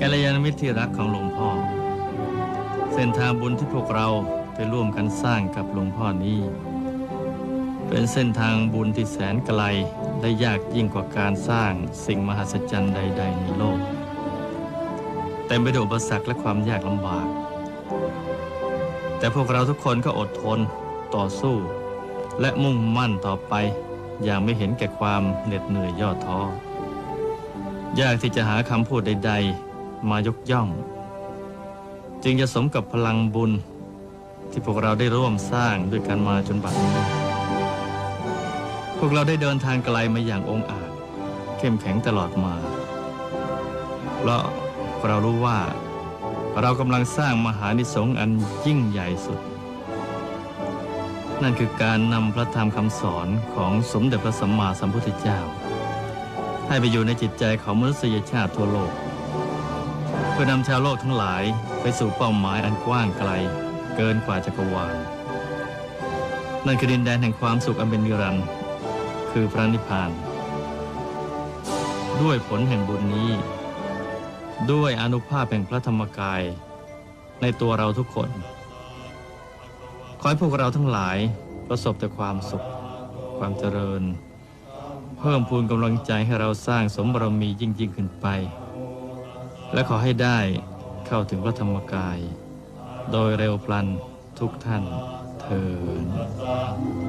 กัลยาณมิตรที่รักของหลวงพ่อ เส้นทางบุญที่พวกเราไปร่วมกันสร้างกับหลวงพ่อนี้ เป็นเส้นทางบุญที่แสนไกลและยากยิ่งกว่าการสร้างสิ่งมหัศจรรย์ใด ๆ ในโลก เต็มไปด้วยอุปสรรคและความยากลำบาก แต่พวกเราทุกคนก็อดทนต่อสู้ และมุ่งมั่นต่อไป อย่างไม่เห็นแก่ความเหน็ดเหนื่อยย่อท้อ ยากที่จะหาคำพูดใด ๆ มายกย่อง จึงจะสมกับพลังบุญที่พวกเราได้ร่วมสร้างด้วยกันมาจนบัดนี้ พวกเราได้เดินทางไกลมาอย่างองอาจ เข้มแข็งตลอดมา เพราะเรารู้ว่า เรากำลังสร้างมหานิสงส์อันยิ่งใหญ่สุด นั่นคือการนำพระธรรมคำสอนของสมเด็จพระสัมมาสัมพุทธเจ้า ให้ไปอยู่ในจิตใจของมนุษยชาติทั่วโลก พื่อนำชาวโลกทั้งหลายไปสู่เป้าหมายอันกว้างไกล เกินกว่าจักรวาลนั่นคือดินแดนแห่งความสุขอันเป็นนิรันดร์คือพระนิพพาน ด้วยผลแห่งบุญนี้ ด้วยอนุภาพแห่งพระธรรมกาย ในตัวเราทุกคน ขอให้พวกเราทั้งหลายประสบแต่ความสุข ความเจริญ เพิ่มพูนกำลังใจให้เราสร้างสมบรมียิ่งยิ่งขึ้นไป และขอให้ได้เข้าถึงพระธรรมกาย โดยเร็วพลันทุกท่านเทิด